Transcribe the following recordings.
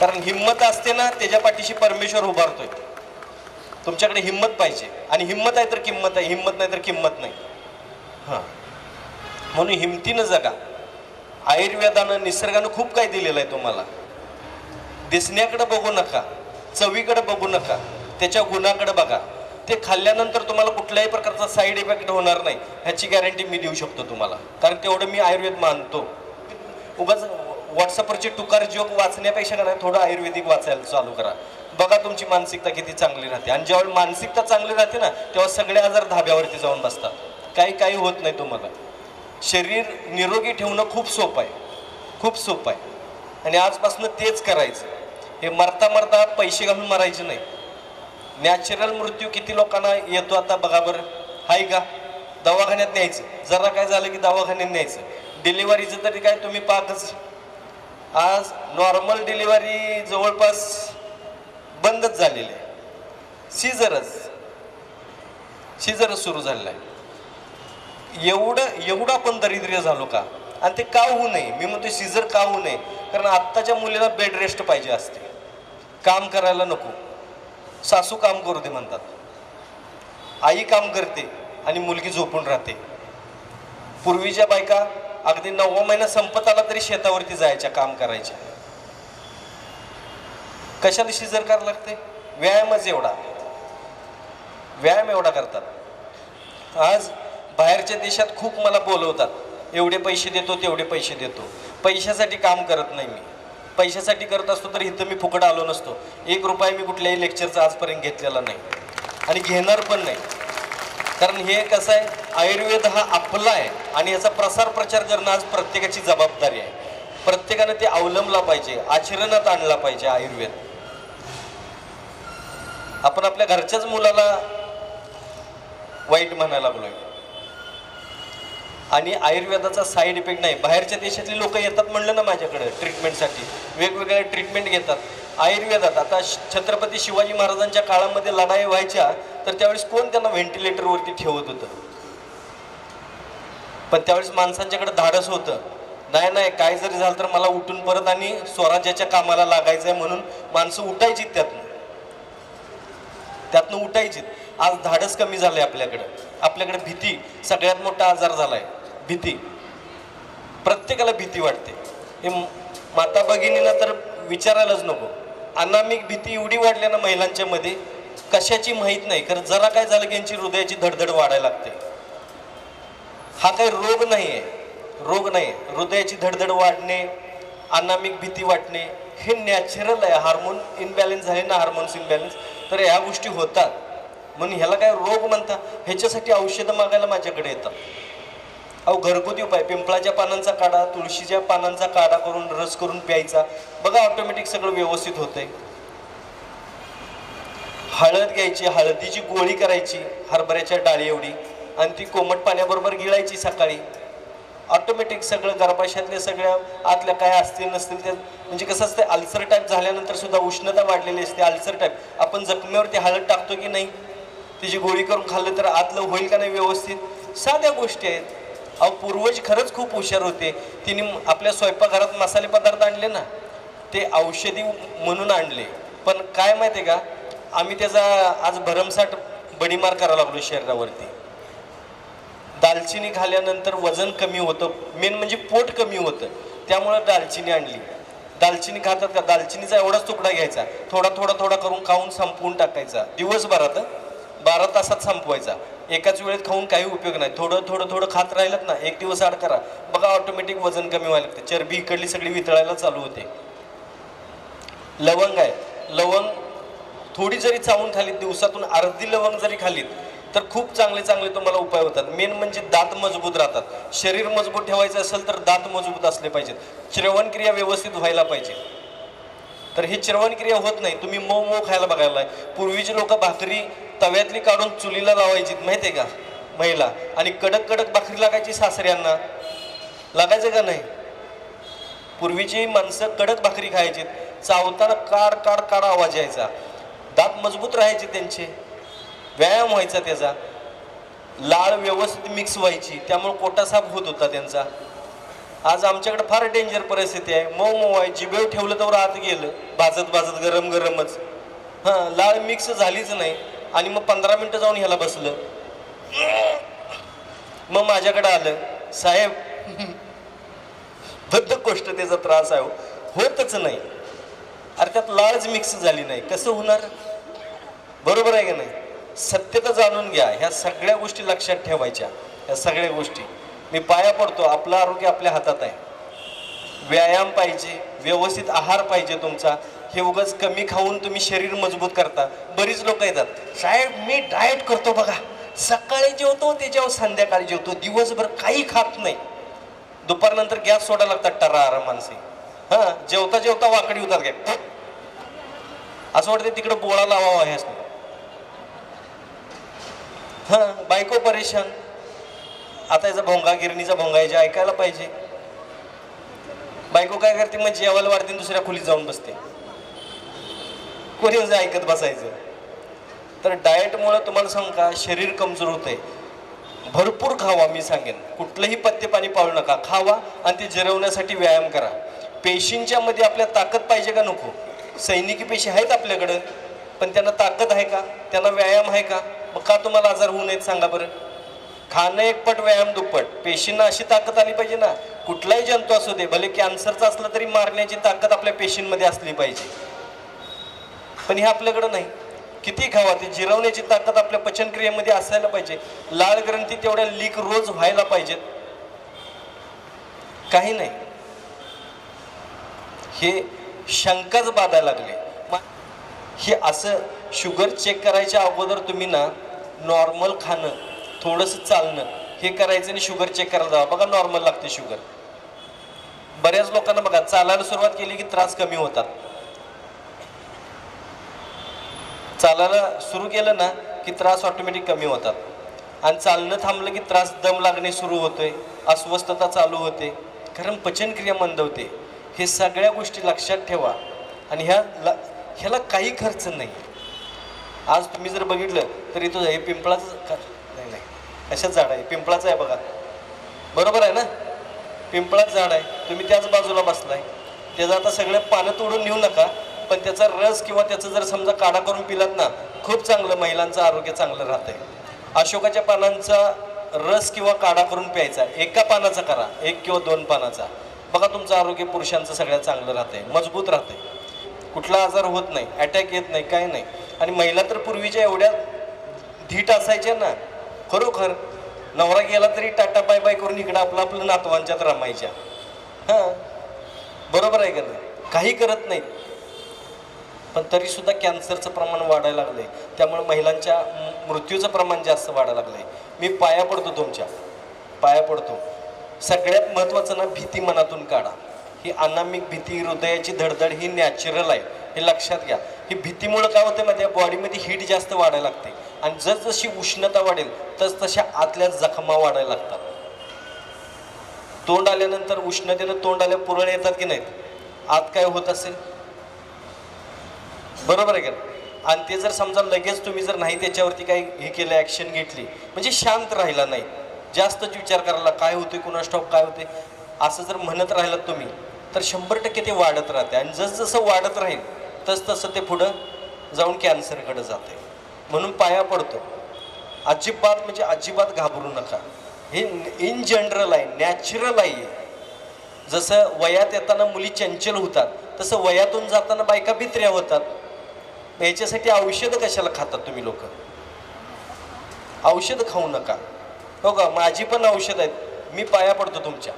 कारण हिंमत असते ना त्याच्या पाठीशी परमेश्वर उभारतोय. तुमच्याकडे हिंमत पाहिजे. आणि हिंमत आहे तर किंमत आहे हिंमत नाही तर किंमत नाही. हां. म्हणून हिमतीनं जगा. आयुर्वेदानं निसर्गानं खूप काही दिलेलं आहे तुम्हाला. दिसण्याकडे बघू नका चवीकडे बघू नका त्याच्या गुणाकडे बघा. ते खाल्ल्यानंतर तुम्हाला कुठल्याही प्रकारचा साईड इफेक्ट होणार नाही. ह्याची गॅरंटी मी देऊ शकतो तुम्हाला. कारण तेवढं मी आयुर्वेद मानतो. उगाच व्हॉट्सअपवरचे टुकार जोक वाचण्यापेक्षा करा नाही थोडं आयुर्वेदिक वाचायला चालू करा. बघा तुमची मानसिकता किती चांगली राहते. आणि ज्यावेळी मानसिकता चांगली राहते ना तेव्हा सगळे आजार धाब्यावरती जाऊन बसतात. काही काही होत नाही तुम्हाला. शरीर निरोगी ठेवणं खूप सोपं आहे. खूप सोपं आहे. आणि आजपासून तेच करायचं. हे मरता मरता पैसे घालून मरायचे नाही. नॅचरल मृत्यू किती लोकांना येतो आता बघा बरं. हाय का? दवाखान्यात न्यायचं. जरा काय झालं की दवाखान्यात न्यायचं. डिलिव्हरीचं तरी काय तुम्ही पाहतच आज नॉर्मल डिलिव्हरी जवळपास बंदच झालेली आहे. सीझरच सीझरच सुरू झालेलं आहे. एवढं एवढं आपण दरिद्र्य झालो का? आणि ते का होऊ नये? मी म्हणतो सीझर का होऊ नये? कारण आत्ताच्या मुलीला बेड रेस्ट पाहिजे असते. काम करायला नको. सासू काम करू दे म्हणतात. आई काम करते आणि मुलगी झोपून राहते. पूर्वीच्या बायका अगदी नववा महिना संपत आला तरी शेतावरती जायच्या काम करायच्या. कशाला शिजर करायला लागते? व्यायामच एवढा. व्यायाम एवढा करतात. आज बाहेरच्या देशात खूप मला बोलवतात एवढे पैसे देतो तेवढे पैसे देतो. पैशासाठी काम करत नाही मी. पैशासाठी करत असतो तर इथं मी फुकट आलो नसतो. एक रुपया मी कुठल्याही लेक्चरचा आजपर्यंत घेतलेला नाही. आणि घेणार पण नाही. कारण हे कसं आहे आयुर्वेद हा आपला आहे आणि याचा प्रसार प्रचार करणं आज प्रत्येकाची जबाबदारी आहे. प्रत्येकानं ते अवलंबला पाहिजे आचरणात आणला पाहिजे आयुर्वेद. आपण आपल्या घरच्याच मुलाला वाईट म्हणायला लागलोय. आणि आयुर्वेदाचा साईड इफेक्ट नाही बाहेरच्या देशातली लोक येतात म्हणलं ना माझ्याकडे ट्रीटमेंटसाठी वेगवेगळ्या ट्रीटमेंट घेतात. आयुर्वेदात. आता श- छत्रपती शिवाजी महाराजांच्या काळामध्ये लढाई व्हायच्या तर त्यावेळेस कोण त्यांना व्हेंटिलेटरवरती ठेवत होतं? पण त्यावेळेस माणसांच्याकडे धाडस होतं. नाही नाही काय जरी झालं तर मला उठून परत आणि स्वराज्याच्या कामाला लागायचं आहे म्हणून माणसं उठायची त्यातनं. त्यातनं उठायची आज धाडस कमी झालंय आपल्याकडं. आपल्याकडे भीती. सगळ्यात मोठा आजार झालाय. भीती. प्रत्येकाला भीती वाटते. हे माता भगिनीला तर विचारायलाच नको. अनामिक भीती एवढी वाढल्या ना महिलांच्या मध्ये कशाची माहीत नाही. कारण जरा काय झालं की यांची हृदयाची धडधड वाढायला लागते. हा काही रोग नाही आहे रोग नाही हृदयाची धडधड वाढणे अनामिक भीती वाटणे हे नॅचरल आहे. हार्मोन इनबॅलेन्स आहे ना हार्मोन्स इनबॅलेन्स तर ह्या गोष्टी होतात. म्हणून ह्याला काय रोग म्हणता ह्याच्यासाठी औषधं मागायला माझ्याकडे येतात. अहो घरगुती उपाय. पिंपळाच्या पानांचा काढा तुळशीच्या पानांचा काढा करून रस करून प्यायचा. बघा ऑटोमॅटिक सगळं व्यवस्थित होतंय. हळद घ्यायची हळदीची गोळी करायची हरभऱ्याच्या डाळी एवढी. आणि ती कोमट पाण्याबरोबर गिळायची सकाळी. ऑटोमॅटिक सगळं गर्भाशयातल्या सगळ्या आतल्या काय असतील नसतील त्या म्हणजे कसं असतं अल्सर टाईप झाल्यानंतर सुद्धा उष्णता वाढलेली असते अल्सर टाईप आपण जखमेवरती हळद टाकतो की नाही? तिची गोळी करून खाल्लं तर आतलं होईल का नाही व्यवस्थित? साध्या गोष्टी आहेत. अहो पूर्वज खरंच खूप हुशार होते. तिने आपल्या स्वयंपाकघरात मसाले पदार्थ आणले ना ते औषधी म्हणून आणले. पण काय माहिती आहे का आम्ही त्याचा आज भरमसाठ बडीमार करायला लागलो शरीरावरती. दालचिनी खाल्ल्यानंतर वजन कमी होतं. मेन म्हणजे पोट कमी होतं. त्यामुळं दालचिनी आणली. दालचिनी खातात का? दालचिनीचा एवढाच तुकडा घ्यायचा. थोडा थोडा थोडा करून खाऊन संपवून टाकायचा. दिवसभरात बारा तासात संपवायचा. एकाच वेळेत खाऊन काही उपयोग नाही. थोडं थोडं थोडं खात राहिलं ना एक दिवस आड करा. बघा ऑटोमॅटिक वजन कमी व्हायला लागते. चरबी इकडली सगळी वितळायला चालू होते. लवंग आहे. लवंग थोडी जरी चावून खालीत दिवसातून अर्धी लवंग जरी खालीत तर खूप चांगले चांगले तुम्हाला उपाय होतात. मेन म्हणजे दात मजबूत राहतात. शरीर मजबूत ठेवायचं असेल तर दात मजबूत असले पाहिजेत. श्रवणक्रिया व्यवस्थित व्हायला पाहिजे. तर ही श्रवणक्रिया होत नाही. तुम्ही मऊ मऊ खायला बघायला पूर्वीची लोक भाकरी तव्यातली काढून चुलीला लावायची माहिती आहे का? महिला. आणि कडक कडक भाकरी लागायची सासऱ्यांना. लागायचं का नाही? पूर्वीची माणसं कडक भाकरी खायची. चावताना काड काड काड आवाज यायचा. दात मजबूत राहायचे त्यांचे. व्यायाम व्हायचा त्याचा. लाळ व्यवस्थित मिक्स व्हायची. त्यामुळे पोटा साफ होत होता त्यांचा. आज आमच्याकडे फार डेंजर परिस्थिती आहे. मऊ मऊ आहे. जिबेव ठेवलं तर आत गेलं. भाजत भाजत गरम गरमच. हां लाळ मिक्स झालीच नाही. आणि मग पंधरा मिनटं जाऊन ह्याला बसलं. मग माझ्याकडे आलं साहेब बद्ध गोष्ट त्याचा त्रास आहे हो. होतच नाही. अरे त्यात लाज मिक्स झाली नाही. कसं होणार? बरोबर आहे का नाही? सत्यता जाणून घ्या. ह्या सगळ्या गोष्टी लक्षात ठेवायच्या. ह्या सगळ्या गोष्टी. मी पाया पडतो. आपलं आरोग्य आपल्या हातात आहे. व्यायाम पाहिजे. व्यवस्थित आहार पाहिजे तुमचा. हे उगाच कमी खाऊन तुम्ही शरीर मजबूत करता. बरीच लोक येतात. साहेब मी डाएट करतो बघा. सकाळी जेवतो त्याच्यावर संध्याकाळी जेवतो. दिवसभर काही खात नाही. दुपारनंतर गॅस सोडायला लागतात टरा माणसे. हा जेवता जेवता वाकडी होतात काय असं वाटतं तिकडे बोळा लावावा ह्याच हा बायको परेशान. आता याचा भोंगा गिरणीचा भोंगा याच्या ऐकायला पाहिजे. बायको काय करते मग जेवायला वाढते दुसऱ्या खोलीत जाऊन बसते. कोणी म्हणजे ऐकत बसायचं? तर डाएटमुळं तुम्हाला सांगू का शरीर कमजोर होते भरपूर खावा मी सांगेन. कुठलंही पथ्य पाणी पाळू नका. खावा आणि ते जिरवण्यासाठी व्यायाम करा. पेशींच्या मध्ये आपल्या ताकद पाहिजे का नको? सैनिकी पेशी आहेत आपल्याकडं पण त्यांना ताकद आहे का? त्यांना व्यायाम आहे का? मग का तुम्हाला आजार होऊ नयेत सांगा बरं. खाणं एकपट व्यायाम दुप्पट. पेशींना अशी ताकद आली पाहिजे ना. कुठलाही जंतू असू दे भले कॅन्सरचा असला तरी मारण्याची ताकद आपल्या पेशींमध्ये असली पाहिजे. पण हे आपल्याकडं नाही. किती खावा ते जिरवण्याची ताकद आपल्या पचनक्रियेमध्ये असायला पाहिजे. लाळ ग्रंथी तेवढ्या लीक रोज व्हायला पाहिजेत. काही नाही. हे शंकाच बाधायला लागले. हे असं शुगर चेक करायच्या अगोदर तुम्ही ना नॉर्मल खाणं थोडंसं चालणं हे करायचं आणि शुगर चेक करायला जावं. बघा नॉर्मल लागते शुगर. बऱ्याच लोकांना बघा चालायला सुरुवात केली की त्रास कमी होतात. चालायला सुरू केलं ना की त्रास ऑटोमॅटिक कमी होतात. आणि चालणं थांबलं की त्रास दम लागणे सुरू होतोय अस्वस्थता चालू होते. कारण पचनक्रिया मंदवते. हे सगळ्या गोष्टी लक्षात ठेवा. आणि ह्या ला ह्याला काही खर्च नाही. आज तुम्ही जर बघितलं तर इथं हे पिंपळाचं खर्च नाही नाही. अशाच झाड आहे? पिंपळाचं आहे बघा. बरोबर आहे ना? पिंपळाचं झाड आहे. तुम्ही त्याच बाजूला बसलाय. त्याचं आता सगळे पानं तोडून नेऊ नका. पण त्याचा रस किंवा त्याचं जर समजा काढा करून पिलात ना खूप चांगलं महिलांचं आरोग्य चांगलं राहतंय. अशोकाच्या पानांचा रस किंवा काढा करून प्यायचा एका पानाचा करा एक किंवा दोन पानाचा. बघा तुमचं आरोग्य पुरुषांचं सगळ्यात चांगलं राहतंय मजबूत राहतंय. कुठला आजार होत नाही अटॅक येत नाही काय नाही. आणि महिला तर पूर्वीच्या एवढ्या धीट असायच्या ना खरोखर. नवरा गेला तरी टाटा बाय बाय करून इकडं आपलं आपलं नातवांच्यात रमायच्या. हां बरोबर आहे का नाही? काही करत नाहीत. पण तरीसुद्धा कॅन्सरचं प्रमाण वाढायला लागलं आहे त्यामुळे महिलांच्या मृत्यूचं प्रमाण जास्त वाढायला लागलं आहे मी पाया पडतो तुमच्या. पाया पडतो. सगळ्यात महत्त्वाचं ना भीती मनातून काढा. ही अनामिक भीती हृदयाची धडधड ही नॅचरल आहे. हे लक्षात घ्या. ही भीतीमुळं काय होतं माहिती आहे बॉडीमध्ये हीट जास्त वाढायला लागते. आणि जसजशी उष्णता वाढेल तस तशा आतल्या जखमा वाढायला लागतात. तोंड आल्यानंतर उष्णतेनं तोंड आल्या पुरळ येतात की नाहीत? आत काय होत असेल? बरोबर आहे का आणि ते जर समजा लगेच तुम्ही जर नाही त्याच्यावरती काही हे केलं ॲक्शन घेतली म्हणजे शांत राहिला नाही. जास्तच विचार करायला काय होते कुणा स्टॉप काय होते असं जर म्हणत राहिलात तुम्ही तर शंभर टक्के ते वाढत राहते. आणि जसजसं वाढत राहील तस तसं ते पुढं जाऊन कॅन्सरकडे जाते म्हणून पाया पडतो. अजिबात म्हणजे अजिबात घाबरू नका. हे इन जनरल आहे नॅचरल आहे जसं वयात येताना मुली चंचल होतात तसं वयातून जाताना बायका भित्र्या होतात. मग याच्यासाठी औषधं कशाला खातात तुम्ही लोक? औषधं खाऊ नका. हो का? माझी पण औषध आहेत. मी पाया पडतो तुमच्या.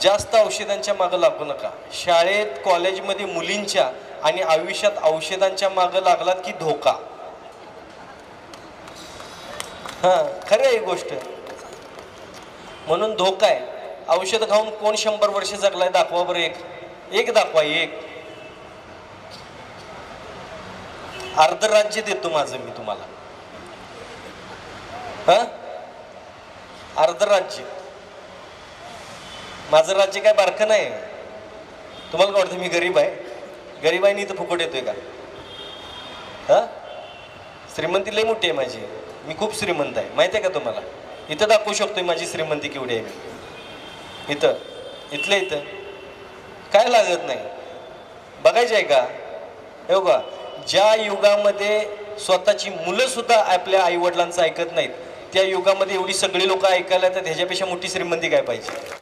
जास्त औषधांच्या मागं लागू नका. शाळेत कॉलेजमध्ये मुलींच्या आणि आयुष्यात औषधांच्या मागं लागलात की धोका? हां खरं आहे गोष्ट. म्हणून धोका आहे. औषध खाऊन कोण शंभर वर्ष जगलाय दाखवा बरं एक. एक दाखवा एक. अर्ध राज्य देतो माझं मी तुम्हाला. हा? अर्ध राज्य. माझं राज्य काय बारकं नाही. तुम्हाला काय वाटतं मी गरीब आहे? गरीब आहे नाही तर फुकट येतोय का? हा? श्रीमंती लई मोठी आहे माझी. मी खूप श्रीमंत आहे. माहिती आहे का तुम्हाला? इथं दाखवू शकतोय माझी श्रीमंती केवढी आहे मी. इथं. इथल्या इथं. काय लागत नाही. बघायचं आहे का? हो का ज्या युगामध्ये स्वतःची मुलंसुद्धा आपल्या आईवडिलांचं ऐकत नाहीत त्या युगामध्ये एवढी सगळी लोकं ऐकायला तर ह्याच्यापेक्षा मोठी श्रीमंती काय पाहिजे?